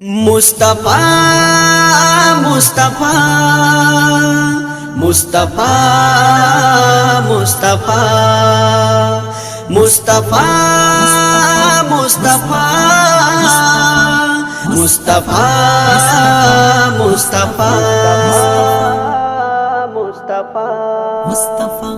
মুস্তাফা মুস্তাফা মুস্তাফা মুস্তাফা মুস্তাফা মুস্তাফা মুস্তাফা মুস্তাফা মুস্তাফা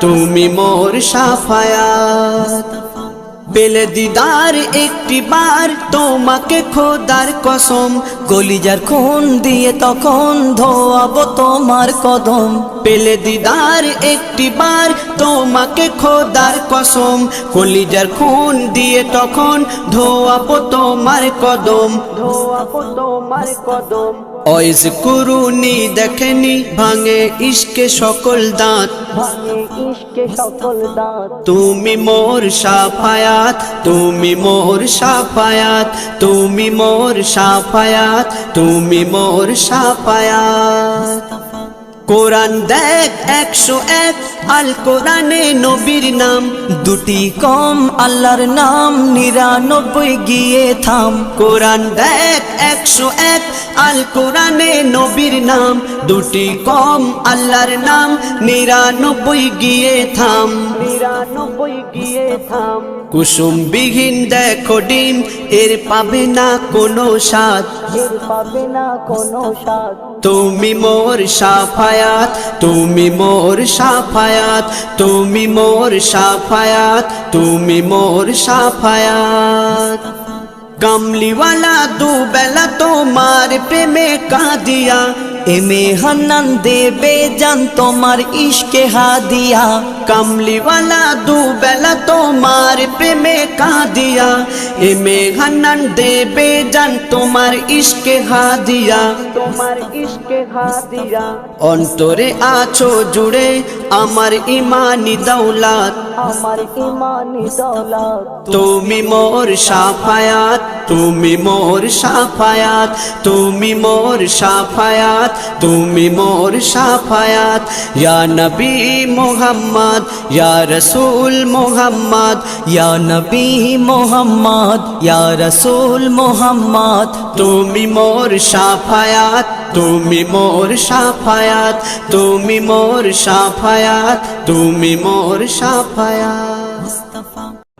তুমি মোর সাফায়াত। পেলে দিদার একটি বার, তোমাকে খোদার কসম। কলিজার খুন দিয়ে তখন ধোয়াবো তোমার কদম। পেলে দিদার একটি বার, তোমাকে খোদার কসম। কলিজার খুন দিয়ে তখন ধোয়াবো তোমার কদম। ধোয়াবো তোমার কদম। অয়েজ কুরুনি দেখেনি ভাঙে ইশকে সকল দাঁত। তুমি মোর সাফায়াত তুমি মোর সাফায়াত তুমি মোর সাফায়াত তুমি মোর সাফায়াত। কোরআন দেখ একশো এক, আল কোরআনে নবীর নাম। দুটি কম আল্লাহর নাম, নিরানব্বই গিয়ে থাম। কোরআন দেখ একশো এক, আল কোরআনে নবীর নাম। দুটি কম আল্লাহর নাম, নিরানব্বই গিয়ে থাম। নিরানব্বই গিয়ে থাম। কুসুম বিহীন দেখো ডিম এর পাবে না কোনো স্বাদ। তুমি মোর সাফায়াত, তুমি মোর সাফায়াত, তুমি মোর সাফায়াত, তুমি মোর সাফায়াত। কামলিওয়ালা দুবেলা তোমার প্রেমে কাঁদিয়া, এমে হান্নান দেবে জান তোমার ইশকে হাদিয়া কামলিওয়ালা দুবেলা তোমার প্রেমে কাঁদিয়া এমে হান্নান দেবে জান তোমার ইশকে হাদিয়া তোমার ইশকে হাদিয়া অন্তরে আছো জুড়ে আমার ইমানি দৌলাত আমার ইমানি দৌলাত তুমি মোর সাফায়াত তুমি মোর সাফায়াত তুমি মোর সাফায়াত তুমি মোর সাফায়াত ইয়া নবী মোহাম্মদ, ইয়া রসুল মোহাম্মদ, ইয়া নবী মোহাম্মদ, ইয়া রসুল মোহাম্মদ। তুমি মোর সাফায়াত, তুমি মোর সাফায়াত, তুমি মোর সাফায়াত, তুমি মোর সাফায়াত।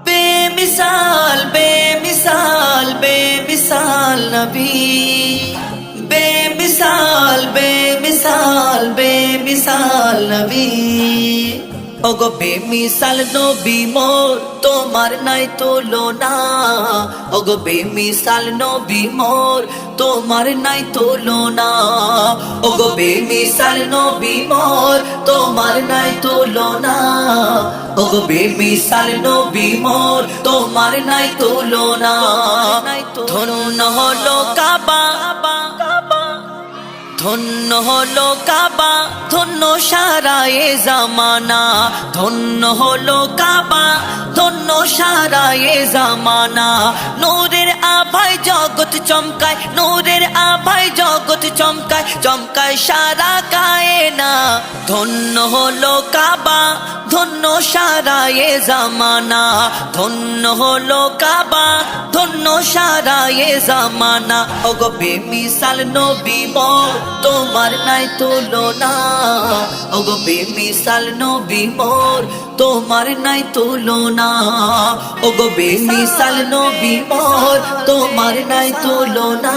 বেমিসাল বেমিসাল বেমিসাল নবী। বেমিসাল বেমিসাল নবী। ওগো বেমিসাল নবী, মোর তোমার নাই তুলনা। ওগো বেমিসাল নবী, মোর তোমার নাই তুলনা। ওগো বেমিসাল নবী, মোর তোমার নাই তুলনা। ওগো বেমিসাল নবী, মোর তোমার নাই তুলনা। ধন্য হলো কাবা। ধন্য হলো কাবা, ধন্য সারা এ জামানা। ধন্য হলো কাবা, ধন্য সারা এ জামানা। নূরের আভায় জগৎ চমকায়, নূরের আভায় জগৎ চমকায় চমকায় সারা কায়না। ধন্য হলো কাবা ধন্য সারা এ জামানা, ধন্য হলো কাবা, ধন্য সারা এ জামানা। ওগো বেমিসাল নবী মোর তোমার নাই তুলনা। ওগো বেমিসাল নবী মোর তোমার নাই তুলনা। ওগো বেমিসাল নবী মোর তোমার নাই তুলনা।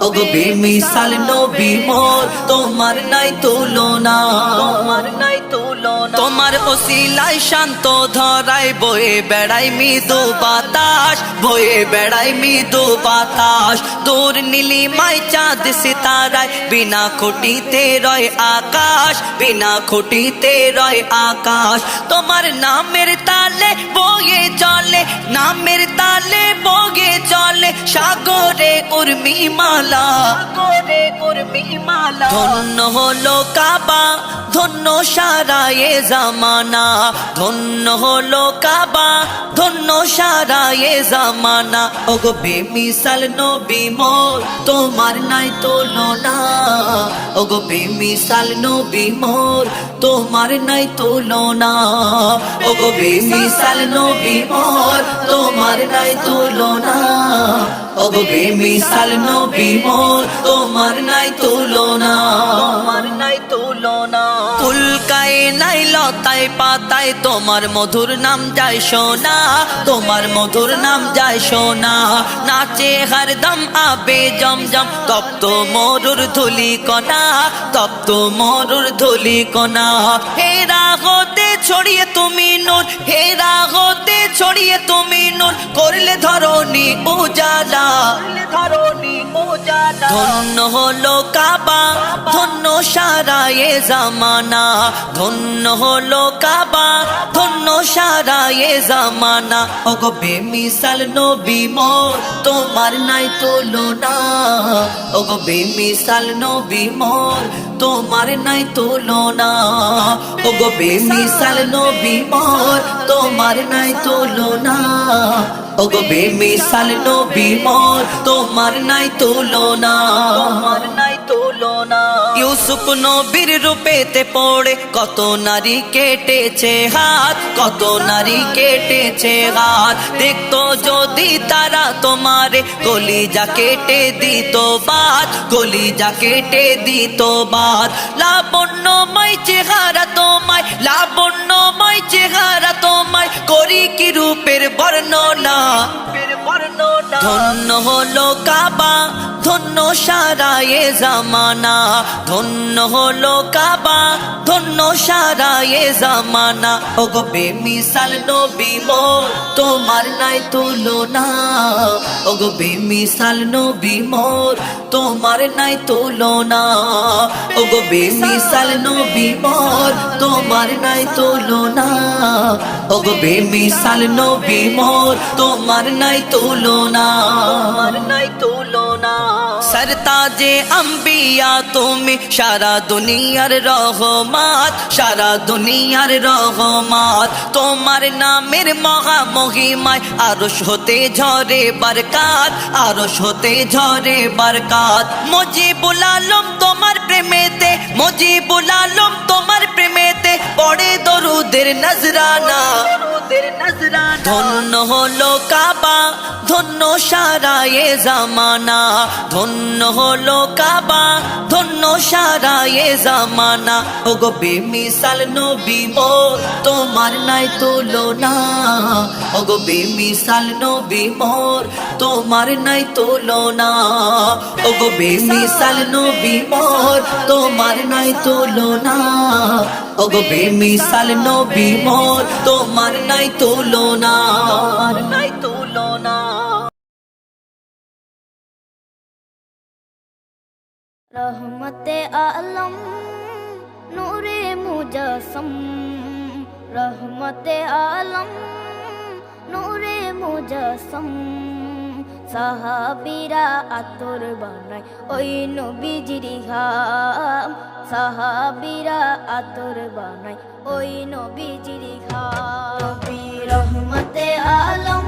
ওগো বেমিসাল নবী মোর তোমার নাই তুলনা। তোমার নাই তুলনা। তোমার ওসিলায় শান্ত ধরাই বয়ে বেড়াই মৃদু বাতা বাতাস, বয়ে বেড়াই মৃদু বাতাস। দূর নীলিমায় চাঁদ সিতারায়, বিনা খুঁটিতে রয় আকাশ, বিনা খুঁটিতে রয় আকাশ। তোমার নামের তালে বয়ে চলে, নামের তালে বয়ে চলে, সাগরে উর্মি মালা সাগরে উর্মি মালা ধন্য হলো কাবা, ধন্য সারা এ জামানা। ধন্য হলো কাবা, ধন্য সারা এ জামানা। ওগো বেমিসাল নবী মোর তোমার নাই তুলনা। ওগো বেমিসাল নবী মোর তোমার নাই তুলনা। ওগো বেমিসাল নবী মোর তোমার নাই তুলনা। ওগো বেমিসাল নবী মোর তোমার নাই তুলনা। তোমার নাই তুলনা। ফুলকায় নাই লতায় পাতায় তোমার মধুর নাম যায় সোনা, তোমার মধুর নাম যায় সোনা। নাচে হরদম আবে জমজম তপ্ত মরুর ধুলি কণা তপ্ত মরুর ধুলি কণা হেরা হতে ছড়িয়ে তুমি নূর হেরা হতে ছড়িয়ে তুমি নূর করলে ধরনি উজালা। ধরনি উজালা ধন্য হলো কাবা, ধন্য সারা এ জামানা, ধন্য হলো কাবা, ধন্য সারা এ জামানা। ওগো বেমিসাল নবী মোর, তোমার নাই তুলনা। ওগো বেমিসাল নবী মোর, তোমার নাই তুলনা। ওগো বেমিসাল নবী মোর, তোমার নাই তুলনা। ওগো বেমিসাল নবী মোর, তোমার নাই তুলনা। তোমার নাই ইউসুফ নবীর রূপেতে পড়ে কত নারী কেটেছে হাত, কত নারী কেটেছে হাত দেখতো যদি তারা তোমারে কলিজা কেটে দিত বাদ যা কেটে দিত বাদ লাবণ্যময় চেহারা তোমায়, লাবণ্যময় চেহারা তোমায় করি কি রূপের বর্ণনা? ধন্য হলো কাবা, ধন্য সারা এ জামানা। ধন্য হলো কাবা, ধন্য সারা এ জামানা। ওগো বেমিসাল নবী মোর, তোমার নাই তুলনা। ওগো বেমিসাল নবী মোর, তোমার নাই তুলনা। ওগো বেমিসাল নবী মোর তোমার নাই তুলনা। ওগো বেমিসাল নবী মোর তোমার নাই তুলনা। নাই তুলনা। সরতাজে আম্বিয়া তুমি সারা দুনিয়ার রহমাত সারা দুনিয়ার রহমাত। তোমার নামের মহা মহিমায় আরশ হতে ঝরে বরকাত আরশ হতে ঝরে বরকাত। মুজিবুল আলম তোমার প্রেমেতে মুজিবুল আলম তোমার প্রেমেতে পড়ে দরুদের নজরানা। ধন্য হলো কাবা, ধন্য সারা এ জামানা। ধন্য হলো কাবা, ধন্য সারা এ জামানা। ওগো বেমিসাল নবী মোর তোমার নাই তুলনা। ওগো বেমিসাল নবী মোর তোমার নাই তুলনা। ওগো বেমিসাল নবী মোর তোমার নাই তুলনা। ওগো বেমিসাল নবী মোর তোমার নাই তুলনা। নাই তুলনা। রহমতে আলম নূরে মুজাসম। রহমতে আলম নূরে মুজাসম। সাহাবিরা আতর বানায়। ওই নবীজির ঘাম সাহাবিরা আতর বানায়। ওই নবীজির ঘাম। রহমতে আলম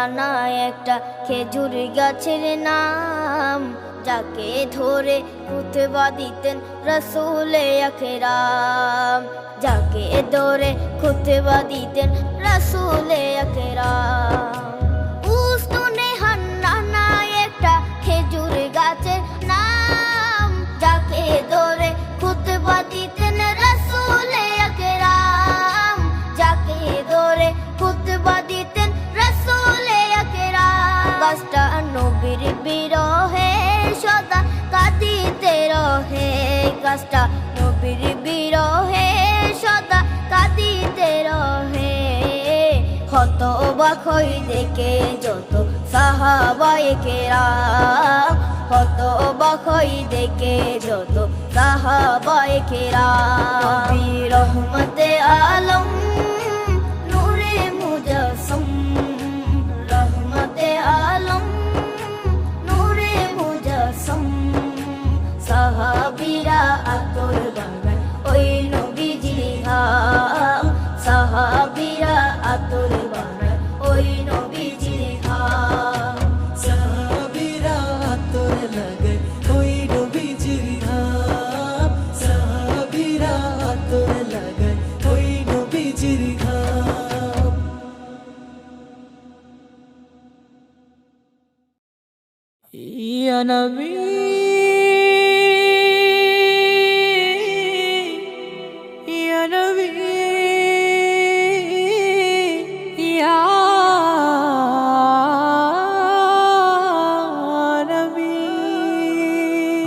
হান্নানা একটা খেজুর গাছের নাম, যাকে ধরে খুতবা দিতেন রসুলে আখেরাম যাকে ধরে খুতবা দিতেন রসুলে আখেরাম উস্তনে একটা খেজুর গাছের নাম, যাকে ধরে দিতেন গাছটা নবীর বিরহে সদা কাঁদিতে রহে। হত হই দেখে যত সাহাবায়ে কেরাম। হত হই দেখে যত সাহাবায়ে কেরাম। রহমতে আলম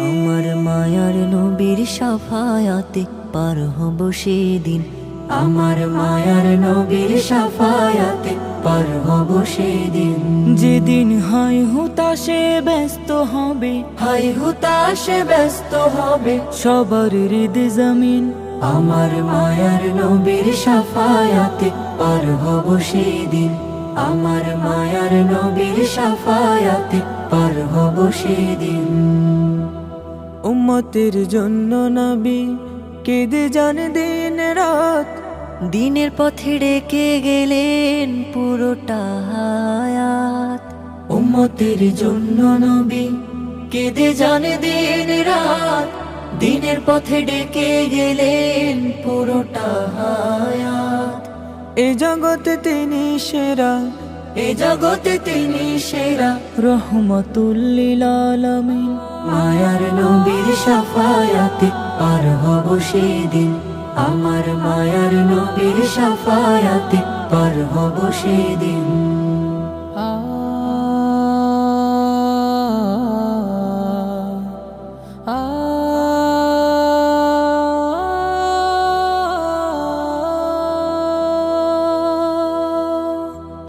আমার মায়ার নবীর সাফায়াতে পার হব সেদিন। আমার মায়ার নবীর সাফায়াতে পার হব সেদিন। যেদিন হাই হুতাশে ব্যস্ত হবে হাই হুতাশে ব্যস্ত হবে। সবার হৃদ জমিন। আমার মায়ার নবীর সাফায়াতে পার হব সেদিন। আমার মায়ার নবীর সাফায়াতে পার হব সেদিন। উম্মতের জন্য নবী কেঁদে জান দিন রাত। দিনের পথে ডেকে গেলেন পুরোটা হায়াত। উম্মতের জন্য নবী কেঁদে জানে দিন রাত। দিনের পথে ডেকে গেলেন পুরোটা হায়াত। এ জগতে তিনি সেরা। এ জগতে তিনি সেরা। রহমতুল্লিল আলামিন। মায়ার নবীর সাফায়াতে পার হব সেদিন। আমার মায়ার নবীর সাফায়াতে পার হব সেদিন।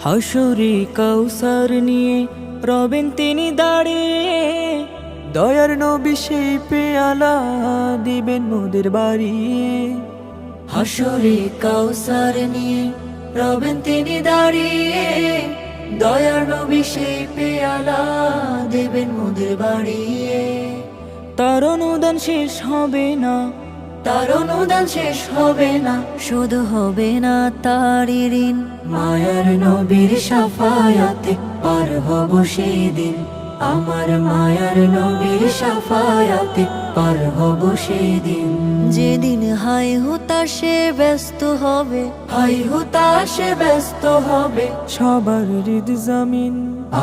হাসুরি কৌসার নিয়ে রবেন তিনি দাঁড়িয়ে দয়ার নবী সেই পেয়ালা দিবেন মোদের বাড়ি হাসুরি কৌসার নিয়ে রবেন তিনি দাঁড়িয়ে। দয়ার নবী সেই পেয়ালা দেবেন মোদের বাড়িয়ে। তার অনুদান শেষ হবে না। তার অনুদান শেষ হবে না। শুধু হবে না তারি ঋণ। মায়ার নবীর সাফায়াতে পার হব সেই দিন আমার মায়ার নবীর সাফায়াতে পার হব সেই দিন যেদিন হাই হুতাশে ব্যস্ত হবে। হাই হুতাশে ব্যস্ত হবে। সবার হৃদ জামিন।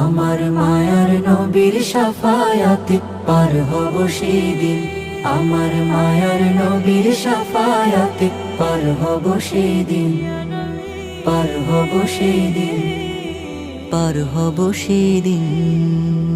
আমার মায়ার নবীর সাফায়াতে পার হব সেই দিন আমার মায়ার নবীর সাফায়াতে পার হব সেই দিন পার হব সেই দিন পার হব সেই দিন